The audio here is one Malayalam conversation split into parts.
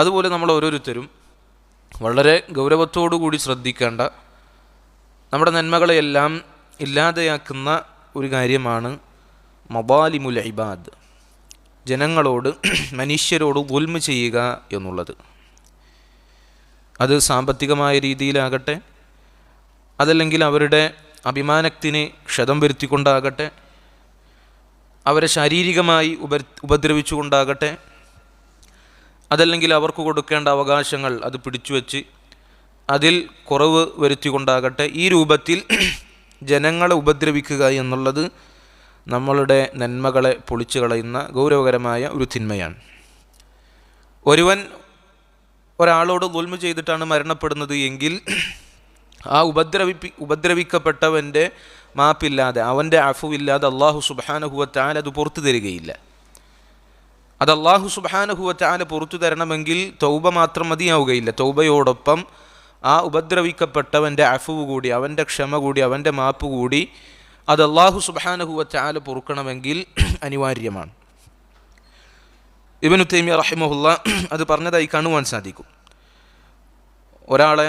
അതുപോലെ നമ്മൾ ഓരോരുത്തരും വളരെ കൂടി ശ്രദ്ധിക്കേണ്ട നമ്മുടെ നന്മകളെയെല്ലാം ഇല്ലാതെയാക്കുന്ന ഒരു കാര്യമാണ് മബാലിമുൽ ഇബാദ്. ജനങ്ങളോട് മനുഷ്യരോട് ഗുൽമ ചെയ്യുക എന്നുള്ളത്. അത് സാമ്പത്തികമായ രീതിയിലാകട്ടെ അതല്ലെങ്കിൽ അവരുടെ അഭിമാനത്തിന് ക്ഷതം വരുത്തിക്കൊണ്ടാകട്ടെ അവരെ ശാരീരികമായി ഉപ ഉപദ്രവിച്ചുകൊണ്ടാകട്ടെ അതല്ലെങ്കിൽ അവർക്ക് കൊടുക്കേണ്ട അവകാശങ്ങൾ അത് പിടിച്ചുവെച്ച് അതിൽ കുറവ് വരുത്തിക്കൊണ്ടാകട്ടെ. ഈ രൂപത്തിൽ ജനങ്ങളെ ഉപദ്രവിക്കുക എന്നുള്ളത് നമ്മളുടെ നന്മകളെ പൊളിച്ചു കളയുന്ന ഗൗരവകരമായ ഒരു തിന്മയാണ്. ഒരുവൻ ഒരാളോട് ഗുൽമ ചെയ്തിട്ടാണ് മരണപ്പെടുന്നത് എങ്കിൽ ആ ഉപദ്രവിപ്പി ഉപദ്രവിക്കപ്പെട്ടവന്റെ മാപ്പില്ലാതെ അവന്റെ അഫുവില്ലാതെ അള്ളാഹു സുബാനഹുവത്താൽ അത് പുറത്തു തരികയില്ല. അത് അള്ളാഹു സുബാനഹുവറ്റാല പുറത്തു തരണമെങ്കിൽ തൗബ മാത്രം മതിയാവുകയില്ല. തൗബയോടൊപ്പം ആ ഉപദ്രവിക്കപ്പെട്ടവന്റെ അഫുവ് കൂടി അവന്റെ ക്ഷമ കൂടി അവന്റെ മാപ്പ് കൂടി അത് അള്ളാഹു സുബാനഹുവറ്റാല പൊറുക്കണമെങ്കിൽ അനിവാര്യമാണ്. ഇബനു തൈമിയ റഹിമഹുല്ല അത് പറഞ്ഞതായി കാണുവാൻ സാധിക്കും. ഒരാളെ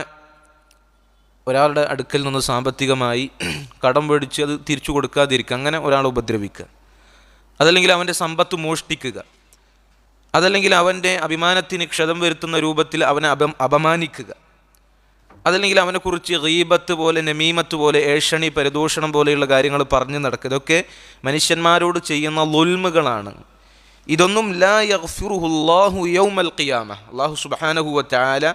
ഒരാളുടെ അടുക്കൽ നിന്ന് സാമ്പത്തികമായി കടം മേടിച്ച് അത് തിരിച്ചു കൊടുക്കാതിരിക്കുക അങ്ങനെ ഒരാളെ ഉപദ്രവിക്കുക. അതല്ലെങ്കിൽ അവന്റെ സമ്പത്ത് മോഷ്ടിക്കുക. അതല്ലെങ്കിൽ അവന്റെ അഭിമാനത്തിന് ക്ഷതം വരുത്തുന്ന രൂപത്തിൽ അവനെ അപ അപമാനിക്കുക. അതല്ലെങ്കിൽ അവനെക്കുറിച്ച് റീബത്ത് പോലെ നമീമത്ത് പോലെ ഏഷണി പരിദൂഷണം പോലെയുള്ള കാര്യങ്ങൾ പറഞ്ഞു നടക്കുക. ഇതൊക്കെ മനുഷ്യന്മാരോട് ചെയ്യുന്ന ലുൽമുകളാണ് ഇതൊന്നും ലാ യഗ്ഫിറുഹുല്ലാഹു യൗമൽ ഖിയാമ. അള്ളാഹു സുബ്ഹാനഹു ചാല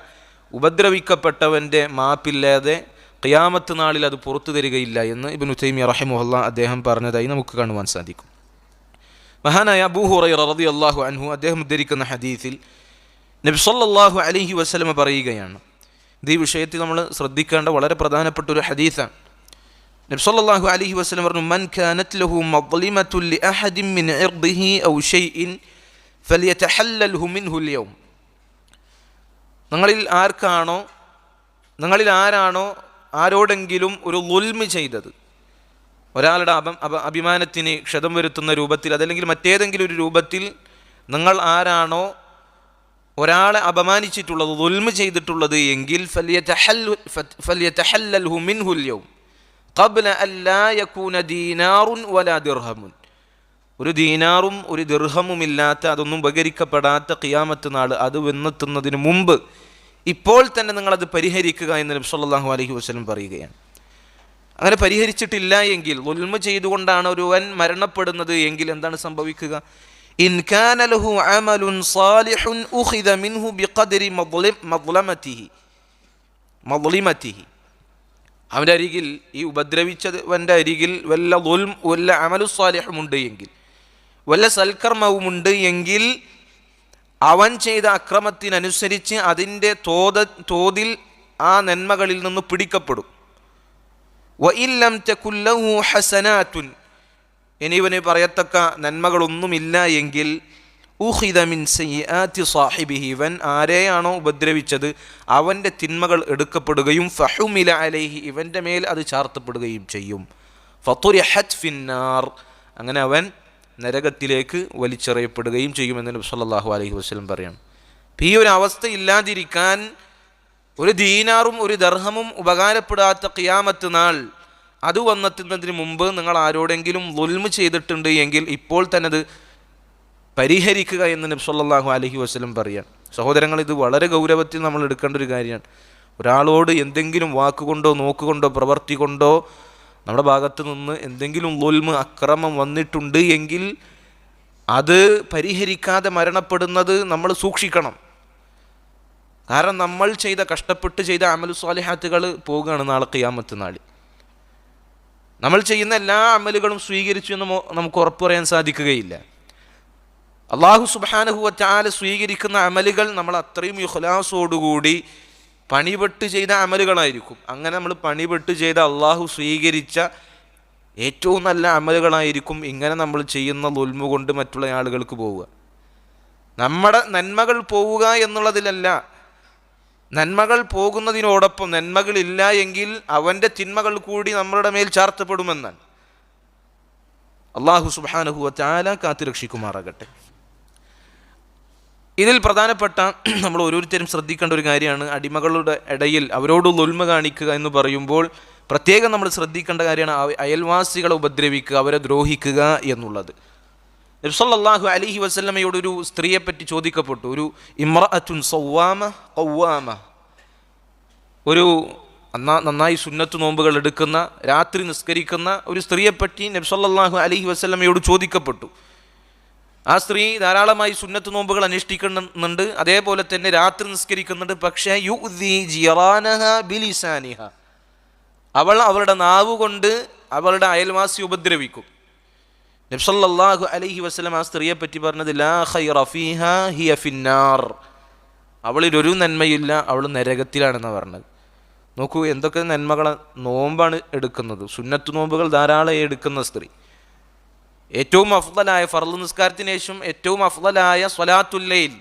ഉപദ്രവിക്കപ്പെട്ടവന്റെ മാപ്പില്ലാതെ ഖിയാമത്ത് നാളിൽ അത് പുറത്തു തരികയില്ല എന്ന് ഇബിൻ ഉസൈമി റഹിമുല്ല അദ്ദേഹം പറഞ്ഞതായി നമുക്ക് കാണുവാൻ സാധിക്കും. മഹാനായ അബൂ ഹുറൈറ അള്ളാഹു അൻഹു അദ്ദേഹം ഉദ്ധരിക്കുന്ന ഹദീസിൽ നബി സല്ലാഹു അലഹി വസ്ലമ പറയുകയാണ്. ഇത് ഈ വിഷയത്തിൽ നമ്മൾ ശ്രദ്ധിക്കേണ്ട വളരെ പ്രധാനപ്പെട്ട ഒരു ഹദീസാണ്. നബി സല്ലല്ലാഹു അലൈഹി വസല്ലം പറഞ്ഞു മൻ കാനത് ലഹു ലിഅഹദിൻ മിൻ ഇർദിഹി ഔ ഷൈഇൻ മിൻഹു നിങ്ങളിൽ ആർക്കാണോ നിങ്ങളിൽ ആരാണോ ആരോടെങ്കിലും ഒരു ലുൽമ് ചെയ്തത് ഒരാളുടെ അപ അഭിമാനത്തിന് ക്ഷതം വരുത്തുന്ന രൂപത്തിൽ അതല്ലെങ്കിൽ മറ്റേതെങ്കിലും ഒരു രൂപത്തിൽ നിങ്ങൾ ആരാണോ ഒരാളെ അപമാനിച്ചിട്ടുള്ളത് ദുൽമ ചെയ്തിട്ടുള്ളത് എങ്കിൽ ഒരു ദീനാറും ഒരു ദിർഹമും ഇല്ലാത്ത അതൊന്നും ഉപകരിക്കപ്പെടാത്ത കിയാമത്ത് നാൾ അത് വന്നെത്തുന്നതിന് മുമ്പ് ഇപ്പോൾ തന്നെ നിങ്ങളത് പരിഹരിക്കുക എന്ന് നബി അലഹി വസ്ലം പറയുകയാണ്. അങ്ങനെ പരിഹരിച്ചിട്ടില്ല എങ്കിൽ ഒൽമ ചെയ്തുകൊണ്ടാണ് ഒരുവൻ മരണപ്പെടുന്നത് എങ്കിൽ എന്താണ് സംഭവിക്കുക? അമലുൻ ഉഖിദ മിൻഹു അവന്റെ അരികിൽ ഈ ഉപദ്രവിച്ചവന്റെ അരികിൽ വല്ല ദുൽം വല്ല അമലു സാലിഹുമുണ്ട് എങ്കിൽ വല്ല സൽക്കർമ്മവുമുണ്ട് എങ്കിൽ അവൻ ചെയ്ത അക്രമത്തിനനുസരിച്ച് അതിന്റെ തോത തോതിൽ ആ നന്മകളിൽ നിന്ന് പിടിക്കപ്പെടും. വഇല്ലം തകുല്ലഹു ഹസനാത്തുൻ ഇനിവന് പറയത്തക്ക നന്മകളൊന്നുമില്ല എങ്കിൽ ഊഹിദ മിൻ സയ്യാത്തി സാഹിബിഹി. ഇവൻ ആരെയാണോ ഉപദ്രവിച്ചത് അവന്റെ തിന്മകൾ എടുക്കപ്പെടുകയും ഫഹുമില അലൈഹി ഇവന്റെ മേൽ അത് ചാർത്തപ്പെടുകയും ചെയ്യും. ഫത്തുരിഹത് ഫിന്നാർ. അങ്ങനെ അവൻ നരകത്തിലേക്ക് വലിച്ചെറിയപ്പെടുകയും ചെയ്യുമെന്ന് നബി സല്ലല്ലാഹു അലൈഹി വസല്ലം പറയണം. ഈ ഒരു അവസ്ഥ ഇല്ലാതിരിക്കാൻ ഒരു ദീനാറും ഒരു ദർഹമും ഉപകാരപ്പെടാത്ത കിയാമത്ത് നാൾ അത് വന്നെത്തുന്നതിന് മുമ്പ് നിങ്ങൾ ആരോടെങ്കിലും ലുൽമ് ചെയ്തിട്ടുണ്ട് എങ്കിൽ ഇപ്പോൾ തന്നെ അത് പരിഹരിക്കുക എന്ന് നബ്സല്ലാഹു അലഹി വസ്ലം വസല്ലം പറയാം സഹോദരങ്ങൾ ഇത് വളരെ ഗൗരവത്തിൽ നമ്മൾ എടുക്കേണ്ട ഒരു കാര്യമാണ്. ഒരാളോട് എന്തെങ്കിലും വാക്കുകൊണ്ടോ നോക്കുകൊണ്ടോ പ്രവർത്തി കൊണ്ടോ നമ്മുടെ ഭാഗത്ത് നിന്ന് എന്തെങ്കിലും ലുൽമ് അക്രമം വന്നിട്ടുണ്ട് എങ്കിൽ അത് പരിഹരിക്കാതെ മരണപ്പെടുന്നത് നമ്മൾ സൂക്ഷിക്കണം. കാരണം നമ്മൾ ചെയ്ത കഷ്ടപ്പെട്ട് ചെയ്ത അമലു സ്വാലിഹാത്തുകൾ പോവുകയാണ് നാളെ ഖിയാമത്ത് നാളിൽ. നമ്മൾ ചെയ്യുന്ന എല്ലാ അമലുകളും സ്വീകരിച്ചു എന്ന് നമുക്ക് ഉറപ്പ് പറയാൻ സാധിക്കുകയില്ല. അള്ളാഹു സുബാനഹുവറ്റാൽ സ്വീകരിക്കുന്ന അമലുകൾ നമ്മൾ അത്രയും യുഹ്ലാസോടുകൂടി പണിപെട്ട് ചെയ്ത അമലുകളായിരിക്കും. അങ്ങനെ നമ്മൾ പണിപെട്ട് ചെയ്ത അള്ളാഹു സ്വീകരിച്ച ഏറ്റവും നല്ല അമലുകളായിരിക്കും ഇങ്ങനെ നമ്മൾ ചെയ്യുന്ന ലുൽമ കൊണ്ട് മറ്റുള്ള ആളുകൾക്ക് പോവുക. നമ്മുടെ നന്മകൾ പോവുക എന്നുള്ളതിലല്ല നന്മകൾ പോകുന്നതിനോടൊപ്പം നന്മകളില്ല എങ്കിൽ അവന്റെ തിന്മകൾ കൂടി നമ്മളുടെ മേൽ ചാർത്തപ്പെടുമെന്നാണ് അള്ളാഹു സുബാനഹുവ ചാല കാത്തുരക്ഷിക്കുമാറാകട്ടെ ഇതിൽ പ്രധാനപ്പെട്ട നമ്മൾ ഓരോരുത്തരും ശ്രദ്ധിക്കേണ്ട ഒരു കാര്യമാണ്. അടിമകളുടെ ഇടയിൽ അവരോട് ഉൽമ കാണിക്കുക എന്ന് പറയുമ്പോൾ പ്രത്യേകം നമ്മൾ ശ്രദ്ധിക്കേണ്ട കാര്യമാണ് അയൽവാസികളെ ഉപദ്രവിക്കുക അവരെ ദ്രോഹിക്കുക എന്നുള്ളത്. നബ്സല്ലാഹു അലിഹി വസ്ലമയോട് ഒരു സ്ത്രീയെപ്പറ്റി ചോദിക്കപ്പെട്ടു. ഒരു ഇമ്രഅത്തുൻ സൗവാമ കൗവാമ ഒരു നന്നാ- നന്നായി സുന്നത്ത് നോമ്പുകൾ എടുക്കുന്ന രാത്രി നിസ്കരിക്കുന്ന ഒരു സ്ത്രീയെപ്പറ്റി നബ്സല്ലാഹു അലഹി വസ്ലമയോട് ചോദിക്കപ്പെട്ടു. ആ സ്ത്രീ ധാരാളമായി സുന്നത്ത് നോമ്പുകൾ അനുഷ്ഠിക്കുന്നുണ്ട് അതേപോലെ തന്നെ രാത്രി നിസ്കരിക്കുന്നുണ്ട്. പക്ഷേ യു ബിലിസാനിഹ. അവൾ അവളുടെ നാവുകൊണ്ട് അവളുടെ അയൽവാസി ഉപദ്രവിക്കും. നബ്സല്ലാഹു അലഹി വസ്ലം ആ സ്ത്രീയെ പറ്റി പറഞ്ഞത് ലാ ഹിയ ഫിന്നാർ. അവളിൽ ഒരു നന്മയില്ല അവൾ നരകത്തിലാണെന്ന് പറഞ്ഞത്. നോക്കൂ എന്തൊക്കെ നന്മകളെ നോമ്പാണ് എടുക്കുന്നത്. സുന്നത്ത് നോമ്പുകൾ ധാരാളം എടുക്കുന്ന സ്ത്രീ. ഏറ്റവും അഫ്ദലായ ഫർൾ നിസ്കാരത്തിന് ശേഷം ഏറ്റവും അഫ്ദലായ സ്വലാത്തുല്ലയിൽ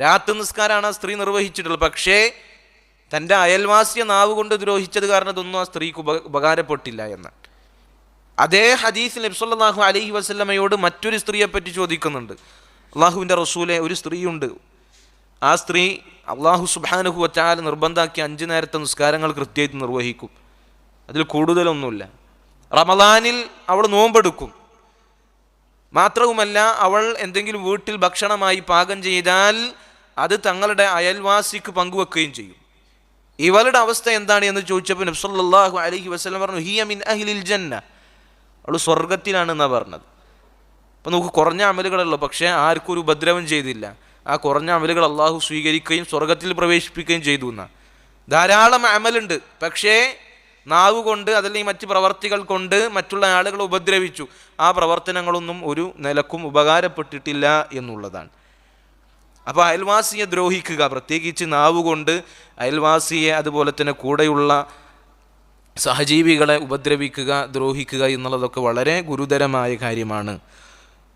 രാത്രി നിസ്കാരമാണ് ആ സ്ത്രീ നിർവഹിച്ചിട്ടുള്ളത്. പക്ഷേ തന്റെ അയൽവാസിയെ നാവ് കൊണ്ട് ദ്രോഹിച്ചത് കാരണം ഇതൊന്നും ആ സ്ത്രീക്ക് ഉപ ഉപകാരപ്പെട്ടില്ല എന്ന്. അതേ ഹദീസ് നബ്സുല്ലാഹു അലഹി വസ്ലമയോട് മറ്റൊരു സ്ത്രീയെ പറ്റി ചോദിക്കുന്നുണ്ട്. അള്ളാഹുവിന്റെ റസൂലെ ഒരു സ്ത്രീയുണ്ട്. ആ സ്ത്രീ അള്ളാഹു സുബാനുഹു വച്ചാൽ നിർബന്ധാക്കി അഞ്ച് നേരത്തെ നിസ്കാരങ്ങൾ കൃത്യമായിട്ട് നിർവഹിക്കും. അതിൽ കൂടുതലൊന്നുമില്ല. റമദാനിൽ അവൾ നോമ്പെടുക്കും. മാത്രവുമല്ല അവൾ എന്തെങ്കിലും വീട്ടിൽ ഭക്ഷണമായി പാകം ചെയ്താൽ അത് തങ്ങളുടെ അയൽവാസിക്ക് പങ്കുവെക്കുകയും ചെയ്യും. ഇവളുടെ അവസ്ഥ എന്താണ് എന്ന് ചോദിച്ചപ്പോൾ നബ്സല്ലാഹു അലഹി വസ്ലം പറഞ്ഞു ഹിയ മിൻ അഹ്ലിൽ ജന്ന. അവൾ സ്വർഗത്തിലാണെന്നാണ് പറഞ്ഞത്. അപ്പം നമുക്ക് കുറഞ്ഞ അമലുകളുള്ളൂ പക്ഷേ ആർക്കും ഒരു ഉപദ്രവം ചെയ്തില്ല. ആ കുറഞ്ഞ അമലുകൾ അള്ളാഹു സ്വീകരിക്കുകയും സ്വർഗത്തിൽ പ്രവേശിപ്പിക്കുകയും ചെയ്തു എന്നാണ് ധാരാളം അമലുണ്ട് പക്ഷേ നാവ് കൊണ്ട് അതല്ലെങ്കിൽ മറ്റ് പ്രവർത്തികൾ കൊണ്ട് മറ്റുള്ള ആളുകളെ ഉപദ്രവിച്ചു. ആ പ്രവർത്തനങ്ങളൊന്നും ഒരു നിലക്കും ഉപകാരപ്പെട്ടിട്ടില്ല എന്നുള്ളതാണ്. അപ്പോൾ അയൽവാസിയെ ദ്രോഹിക്കുക പ്രത്യേകിച്ച് നാവ് കൊണ്ട് അയൽവാസിയെ അതുപോലെ തന്നെ കൂടെയുള്ള സഹജീവികളെ ഉപദ്രവിക്കുക ദ്രോഹിക്കുക എന്നുള്ളതൊക്കെ വളരെ ഗുരുതരമായ കാര്യമാണ്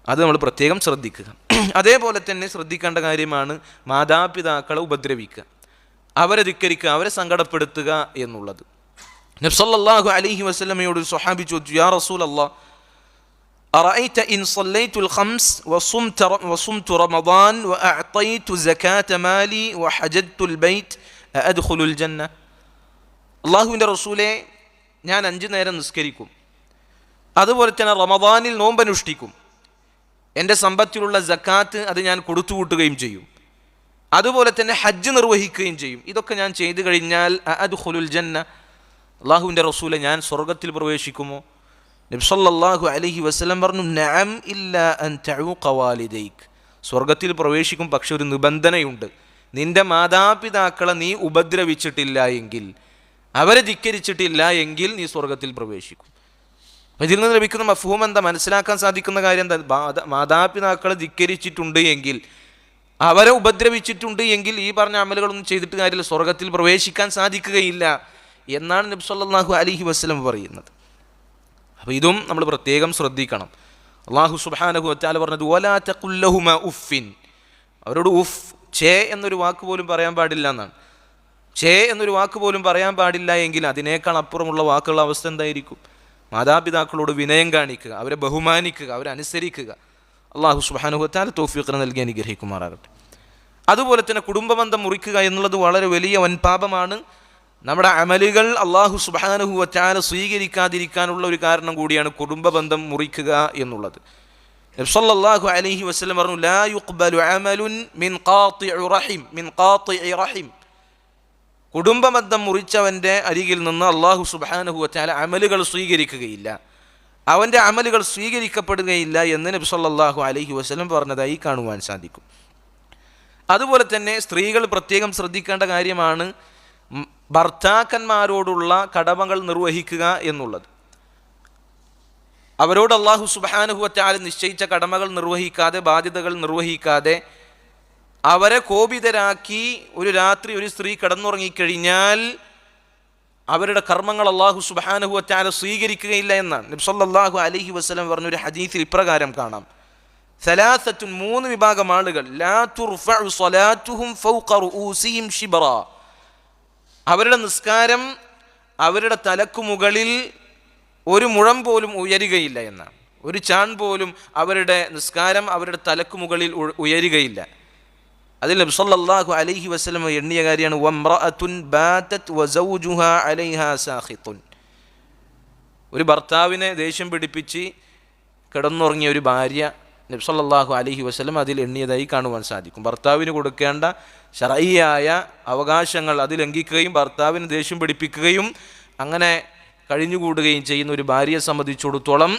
അത് നമ്മൾ പ്രത്യേകം ശ്രദ്ധിക്കുക അതേപോലെ തന്നെ ശ്രദ്ധിക്കേണ്ട കാര്യമാണ് മാതാപിതാക്കളെ ഉപദ്രവിക്കുക അവരെ ധിക്കരിക്കുക അവരെ സങ്കടപ്പെടുത്തുക എന്നുള്ളത് നബ്സല്ലാഹു അലൈഹി വസ്ലമയോട് ഒരു സ്വഹാബി ചോദിച്ചു യാ റസൂൽ അള്ളാഹ് أرأيت إن صليت الخمس وصمت وصمت رمضان وأعطيت زكاة مالي وحججت البيت أدخل الجنة അള്ളാഹുവിന്റെ റസൂലെ ഞാൻ അഞ്ച് നേരം നിസ്കരിക്കും. അതുപോലെ തന്നെ റമദാനിൽ നോമ്പനുഷ്ഠിക്കും. എന്റെ സമ്പത്തിലുള്ള ജക്കാത്ത് അത് ഞാൻ കൊടുത്തുകൂട്ടുകയും ചെയ്യും. അതുപോലെ തന്നെ ഹജ്ജ് നിർവഹിക്കുകയും ചെയ്യും. ഇതൊക്കെ ഞാൻ ചെയ്തു കഴിഞ്ഞാൽ അത് ഹുലുൽ ജന്ന. അള്ളാഹുവിന്റെ റസൂലെ ഞാൻ സ്വർഗത്തിൽ പ്രവേശിക്കുമോ? നബ്സല്ലാഹു അലഹി വസ്ലം പറഞ്ഞു നാം ഇല്ല കവാലിദൈക്ക് വാലിദൈക്. സ്വർഗത്തിൽ പ്രവേശിക്കും പക്ഷെ ഒരു നിബന്ധനയുണ്ട്. നിന്റെ മാതാപിതാക്കളെ നീ ഉപദ്രവിച്ചിട്ടില്ല എങ്കിൽ അവരെ ധിക്കരിച്ചിട്ടില്ല എങ്കിൽ നീ സ്വർഗത്തിൽ പ്രവേശിക്കും. അപ്പം ഇതിൽ നിന്ന് ലഭിക്കുന്ന മഫൂം എന്താ? മനസ്സിലാക്കാൻ സാധിക്കുന്ന കാര്യം എന്താ? മാതാ- മാതാപിതാക്കളെ ധിക്കരിച്ചിട്ടുണ്ട് എങ്കിൽ അവരെ ഉപദ്രവിച്ചിട്ടുണ്ട് എങ്കിൽ ഈ പറഞ്ഞ അമലുകളൊന്നും ചെയ്തിട്ട് കാര്യമില്ല. സ്വർഗത്തിൽ പ്രവേശിക്കാൻ സാധിക്കുകയില്ല എന്നാണ് നബ്സല്ലാഹു അലഹി വസ്ലം പറയുന്നത്. അപ്പോൾ ഇതും നമ്മൾ പ്രത്യേകം ശ്രദ്ധിക്കണം. അള്ളാഹു സുബാനഹു വറ്റാല പറഞ്ഞത് ഓലാ തക്കുല്ലഹുമ ഉഫിൻ അവരോട് ഉഫ് ചേ എന്നൊരു വാക്ക് പോലും പറയാൻ പാടില്ല എന്നാണ്. ചേ എന്നൊരു വാക്ക് പോലും പറയാൻ പാടില്ല എങ്കിൽ അതിനേക്കാൾ അപ്പുറമുള്ള വാക്കുകളുടെ അവസ്ഥ എന്തായിരിക്കും? മാതാപിതാക്കളോട് വിനയം കാണിക്കുക അവരെ ബഹുമാനിക്കുക അവരെ അനുസരിക്കുക. അള്ളാഹു സുബാനഹു വറ്റാല തോഫീഖിനെ നൽകി അനുഗ്രഹിക്കുമാറാകട്ടെ. അതുപോലെ തന്നെ കുടുംബബന്ധം മുറിക്കുക എന്നുള്ളത് വളരെ വലിയ വൻപാപമാണ്. നമ്മുടെ അമലുകൾ അള്ളാഹു സുബാനുഹുവറ്റാല സ്വീകരിക്കാതിരിക്കാനുള്ള ഒരു കാരണം കൂടിയാണ് കുടുംബബന്ധം മുറിക്കുക എന്നുള്ളത്. നബ്സല്ലാഹു അലഹി വസ്ലം പറഞ്ഞു ലാ യുഖ്ബലു അമലുൻ മിൻ റഹിം മിൻ റഹിം. കുടുംബബന്ധം മുറിച്ചവന്റെ അരികിൽ നിന്ന് അള്ളാഹു സുബാനഹു വച്ചാല അമലുകൾ സ്വീകരിക്കുകയില്ല. അവന്റെ അമലുകൾ സ്വീകരിക്കപ്പെടുകയില്ല എന്ന് നബി സല്ലല്ലാഹു അലൈഹി വസല്ലം പറഞ്ഞതായി കാണുവാൻ സാധിക്കും. അതുപോലെ തന്നെ സ്ത്രീകൾ പ്രത്യേകം ശ്രദ്ധിക്കേണ്ട കാര്യമാണ് ഭർത്താക്കന്മാരോടുള്ള കടമകൾ നിർവഹിക്കുക എന്നുള്ളത്. അവരോട് അള്ളാഹു സുബാനുഹുവറ്റാൽ നിശ്ചയിച്ച കടമകൾ നിർവഹിക്കാതെ ബാധ്യതകൾ നിർവഹിക്കാതെ അവരെ കോപിതരാക്കി ഒരു രാത്രി ഒരു സ്ത്രീ കിടന്നുറങ്ങിക്കഴിഞ്ഞാൽ അവരുടെ കർമ്മങ്ങൾ അള്ളാഹു സുബാനുഹുവറ്റാല സ്വീകരിക്കുകയില്ല എന്നാണ്. നബ്സല്ലാഹു അലഹി വസ്ലം പറഞ്ഞ ഒരു ഹദീസിൽ ഇപ്രകാരം കാണാം. സലാസത്തുൻ മൂന്ന് വിഭാഗം ആളുകൾ. അവരുടെ നിസ്കാരം അവരുടെ തലക്കു മുകളിൽ ഒരു മുഴം പോലും ഉയരുകയില്ല എന്നാണ്. ഒരു ചാൺ പോലും അവരുടെ നിസ്കാരം അവരുടെ തലക്കു മുകളിൽ ഉയരുകയില്ല. അതിൽ നബി സല്ലല്ലാഹു അലൈഹി വസല്ലം എണ്ണിയ കാര്യമാണ് വംറഅത്തുൻ ബാതത് വസൗജുഹ അലൈഹ സാഹിത്തുൻ ഒരു ഭർത്താവിനെ ദേഷ്യം പിടിപ്പിച്ച് കിടന്നുറങ്ങിയ ഒരു ഭാര്യ നബി അലഹി വസല്ലം അതിൽ എണ്ണിയതായി കാണുവാൻ സാധിക്കും. ഭർത്താവിന് കൊടുക്കേണ്ട ശറയ്യായ അവകാശങ്ങൾ അത് ലംഘിക്കുകയും ഭർത്താവിന് ദേഷ്യം പിടിപ്പിക്കുകയും അങ്ങനെ കഴിഞ്ഞുകൂടുകയും ചെയ്യുന്ന ഒരു ഭാര്യയെ സംബന്ധിച്ചിടത്തോളം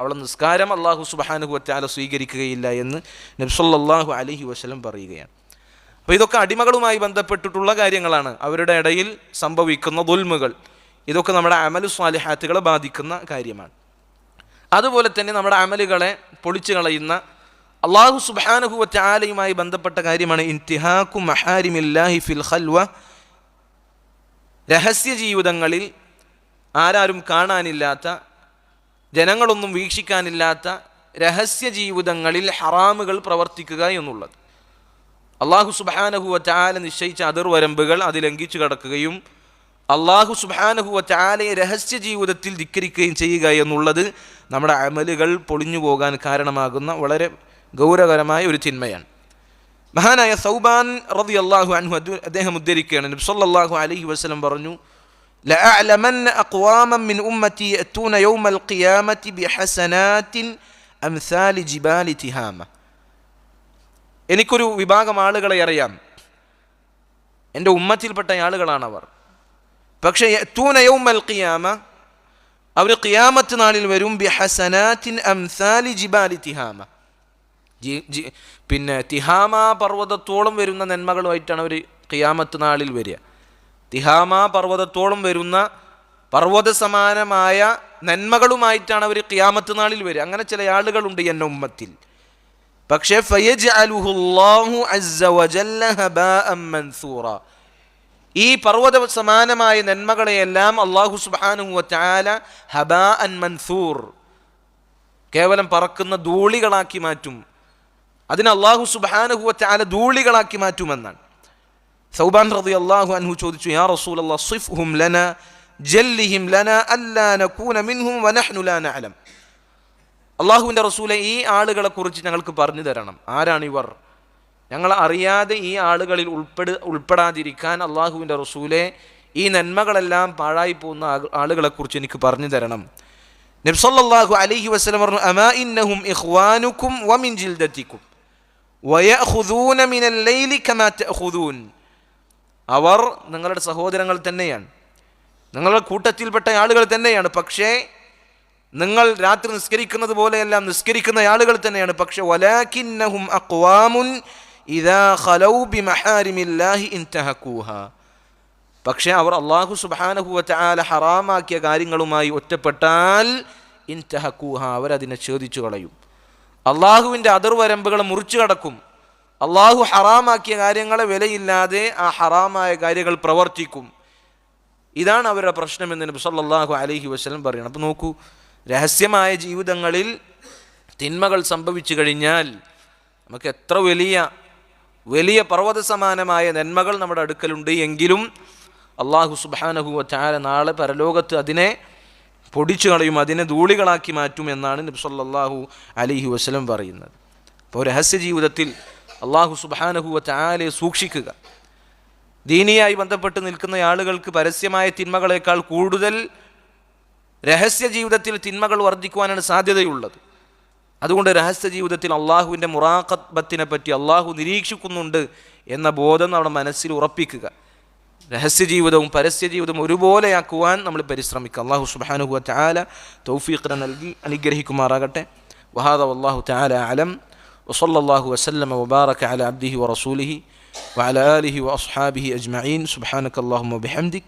അവളെ നിസ്കാരം അള്ളാഹു സുബാനുഹു വറ്റാല സ്വീകരിക്കുകയില്ല എന്ന് നബ്സല്ലാഹു അലഹി വസ്ലം പറയുകയാണ്. അപ്പോൾ ഇതൊക്കെ അടിമകളുമായി ബന്ധപ്പെട്ടിട്ടുള്ള കാര്യങ്ങളാണ്. അവരുടെ ഇടയിൽ സംഭവിക്കുന്ന ദുൽമുകൾ. ഇതൊക്കെ നമ്മുടെ അമലു സ്വാലിഹാത്തുകളെ ബാധിക്കുന്ന കാര്യമാണ്. അതുപോലെ തന്നെ നമ്മുടെ അമലുകളെ പൊളിച്ചു കളയുന്ന അള്ളാഹു സുബാനുഹുവറ്റ ആലയുമായി ബന്ധപ്പെട്ട കാര്യമാണ് ഇൻതിഹാഖു മഹാരിമില്ലാഹി ഫിൽ ഹൽവ രഹസ്യ ജീവിതങ്ങളിൽ ആരാരും കാണാനില്ലാത്ത ജനങ്ങളൊന്നും വീക്ഷിക്കാനില്ലാത്ത രഹസ്യ ജീവിതങ്ങളിൽ ഹറാമുകൾ പ്രവർത്തിക്കുക എന്നുള്ളത്. അള്ളാഹു സുബാനഹുവ ചാല നിശ്ചയിച്ച അതിർവരമ്പുകൾ അത് ലംഘിച്ചു കടക്കുകയും അള്ളാഹു സുബാനഹുവ ചാലയെ രഹസ്യ ജീവിതത്തിൽ ധിക്കരിക്കുകയും ചെയ്യുക എന്നുള്ളത് നമ്മുടെ അമലുകൾ പൊളിഞ്ഞു പോകാൻ കാരണമാകുന്ന വളരെ ഗൗരവകരമായ ഒരു ചിന്മയാണ് മഹാനായ സൗബാൻ റതി അള്ളാഹു അൻഹു അദ്ദേഹം ഉദ്ധരിക്കുകയാണ് നബ്സല്ലാഹു അലഹി വസ്ലം പറഞ്ഞു لأعلمن أقواما من أمتي يأتون يوم القيامة بحسنات أمثال جبال تهامة എനിക്കൊരു വിഭാഗം ആളുകളെ അറിയാം. എന്റെ ഉമ്മത്തിൽപ്പെട്ട ആളുകളാണ് അവർ പക്ഷേ യത്തൂന യൗമൽ ഖിയാമ അവർ ഖിയാമത്ത് നാളിൽ വരും ബി ഹസനാത്തിൻ അംസാലി ജിബാലി തിഹാമ. പിന്നെ തിഹാമ പർവതത്തോളം വരുന്ന നന്മകളുമായിട്ടാണ് അവർ ഖിയാമത്ത് നാളിൽ വരിക. തിഹാമ പർവതത്തോളം വരുന്ന പർവത സമാനമായ നന്മകളുമായിട്ടാണ് അവർ ഖിയാമത്ത് നാളിൽ വരിക. അങ്ങനെ ചില ആളുകളുണ്ട് എന്നെ ഉമ്മത്തിൽ. പക്ഷേ ഈ പർവത സമാനമായ നന്മകളെയെല്ലാം അള്ളാഹു സുബാനുല ഹബാ അൻ മൻസൂർ കേവലം പറക്കുന്ന ധൂളികളാക്കി മാറ്റും. അതിന് അള്ളാഹു സുബാനുഹുവല ധൂളികളാക്കി മാറ്റുമെന്നാണ്. സൗബാൻ റതി അള്ളാഹു അൻഹു ചോദിച്ചു യാ റസൂൽ അല്ലാ സിഫ്ഹും ലന ജല്ലിഹിം ലന അല്ലാ നകൂന മിൻഹും വനഹ്നു ലാ നഅലം. അള്ളാഹുവിന്റെ റസൂലെ ഈ ആളുകളെ കുറിച്ച് ഞങ്ങൾക്ക് പറഞ്ഞു തരണം. ആരാണിവർ ഞങ്ങൾ അറിയാതെ ഈ ആളുകളിൽ ഉൾപ്പെട് ഉൾപ്പെടാതിരിക്കാൻ അള്ളാഹുവിന്റെ റസൂലെ ഈ നന്മകളെല്ലാം പാഴായി പോകുന്ന ആളുകളെക്കുറിച്ച് എനിക്ക് പറഞ്ഞു തരണം. നബ്സല്ലാഹു അലൈഹി വസ്ലം പറഞ്ഞു അമാ ഇന്നഹും ഇഖ്വാനുക്കും വമിൻ ജിൽദത്തിക്കും. മിനൽ അവർ നിങ്ങളുടെ സഹോദരങ്ങൾ തന്നെയാണ്. നിങ്ങളുടെ കൂട്ടത്തിൽപ്പെട്ട ആളുകൾ തന്നെയാണ്. പക്ഷേ നിങ്ങൾ രാത്രി നിസ്കരിക്കുന്നത് പോലെയെല്ലാം നിസ്കരിക്കുന്ന ആളുകൾ തന്നെയാണ്. പക്ഷെ വലാക്കിന്നഹും അക്വാമുൻ ഇതാ അവർ അള്ളാഹു സുബാനഹുല ഹറാമാക്കിയ കാര്യങ്ങളുമായി ഒറ്റപ്പെട്ടാൽ ഇൻതഹക്കൂഹ അവരതിനെ ഛേദിച്ചു കളയും. അള്ളാഹുവിന്റെ അതിർവരമ്പുകൾ മുറിച്ചു കടക്കും. അള്ളാഹു ഹറാമാക്കിയ കാര്യങ്ങളെ വിലയില്ലാതെ ആ ഹറാമായ കാര്യങ്ങൾ പ്രവർത്തിക്കും. ഇതാണ് അവരുടെ പ്രശ്നം എന്ന് നബി സല്ലല്ലാഹു അലൈഹി വസല്ലം പറയണം അപ്പോൾ നോക്കൂ രഹസ്യമായ ജീവിതങ്ങളിൽ തിന്മകൾ സംഭവിച്ചു കഴിഞ്ഞാൽ നമുക്ക് എത്ര വലിയ വലിയ പർവത സമാനമായ നന്മകൾ നമ്മുടെ അടുക്കലുണ്ട് എങ്കിലും അള്ളാഹു സുബാനഹുവ ചാല നാളെ പരലോകത്ത് അതിനെ പൊടിച്ചു കളയും അതിനെ ധൂളികളാക്കി മാറ്റും എന്നാണ് നബ്സല്ലാഹു സല്ലല്ലാഹു വസ്ലം പറയുന്നത്. അപ്പോൾ രഹസ്യ ജീവിതത്തിൽ അള്ളാഹു സുബാനഹുവ ചാലയെ സൂക്ഷിക്കുക. ദീനിയായി ബന്ധപ്പെട്ട് നിൽക്കുന്ന ആളുകൾക്ക് പരസ്യമായ തിന്മകളേക്കാൾ കൂടുതൽ രഹസ്യ ജീവിതത്തിൽ തിന്മകൾ വർദ്ധിക്കുവാനാണ് സാധ്യതയുള്ളത് അതുകൊണ്ട് രഹസ്യ ജീവിതത്തിൽ അള്ളാഹുവിൻ്റെ മുറാഖബത്തിനെ പറ്റി അള്ളാഹു നിരീക്ഷിക്കുന്നുണ്ട് എന്ന ബോധം നമ്മുടെ മനസ്സിൽ ഉറപ്പിക്കുക രഹസ്യ ജീവിതവും പരസ്യ ജീവിതവും ഒരുപോലെയാക്കുവാൻ നമ്മൾ പരിശ്രമിക്കുക അള്ളാഹു സുബാനുഹുവ ചാല തൗഫീഖിനെ നൽകി അനുഗ്രഹിക്കുമാറാകട്ടെ വഹാദ അള്ളാഹു ചാല അലം وصلى الله وسلم وبارك على عبده ورسوله وعلى آله وأصحابه أجمعين سبحانك اللهم وبحمدك